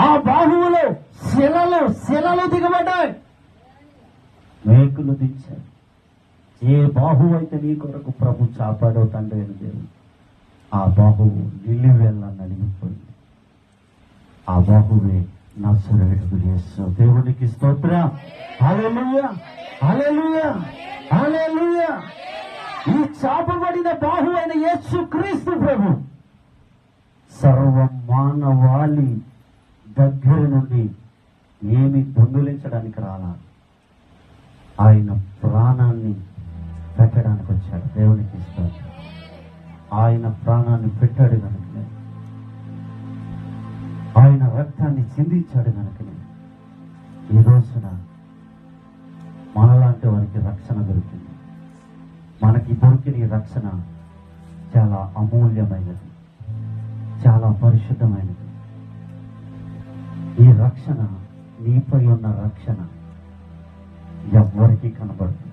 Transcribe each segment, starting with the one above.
ఆ బాహువులు శిలలు శిలలు దిగబడ్డాయి. మేకులు దించాయి. ఏ బాహువు అయితే నీ కొరకు ప్రభు చాపాడో తండ్రి అని దేవుడు. ఆ బాహువు నిలివెల్ల నలిగిపోయింది. ఆ బాహువే నసరేడు యేసు. దేవునికి స్తోత్ర. హల్లెలూయా హల్లెలూయా హల్లెలూయా. ఈ చాపబడిన బాహు అయిన యేసు క్రీస్తు ప్రభు. సర్వ మానవాళి దగ్గర నుండి ఏమి దొంగిలించడానికి రాలా? ఆయన ప్రాణాన్ని పెట్టడానికి వచ్చాడు. దేవునికి ఇస్తాడు ఆయన ప్రాణాన్ని పెట్టాడు కనుకనే. ఆయన రక్తాన్ని చిందించాడు కనుకనే. ఈ రోజున మనలాంటి వారికి రక్షణ దొరికింది. మనకి దొరికిన ఈ రక్షణ చాలా అమూల్యమైనది. చాలా పరిశుద్ధమైనది. ఈ రక్షణ నీపై ఉన్న రక్షణ ఎవ్వరికీ కనబడదు.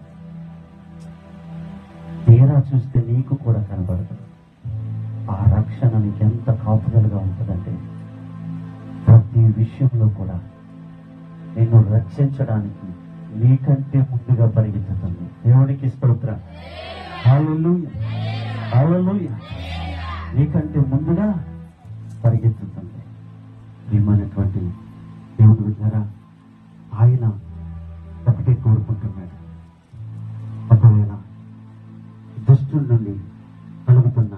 తీరా చూస్తే నీకు కూడా కనబడదు. ఆ రక్షణ నీకు ఎంత కాపుదలుగా ఉంటుందంటే ప్రతి విషయంలో కూడా నిన్ను రక్షించడానికి నీకంటే ముందుగా పరిగెత్తుతుంది. దేవునికి స్తోత్ర. నీకంటే ముందుగా కోరుకుంటున్నాడు. ఒకవేళ దుష్టుల నుండి కలుగుతున్న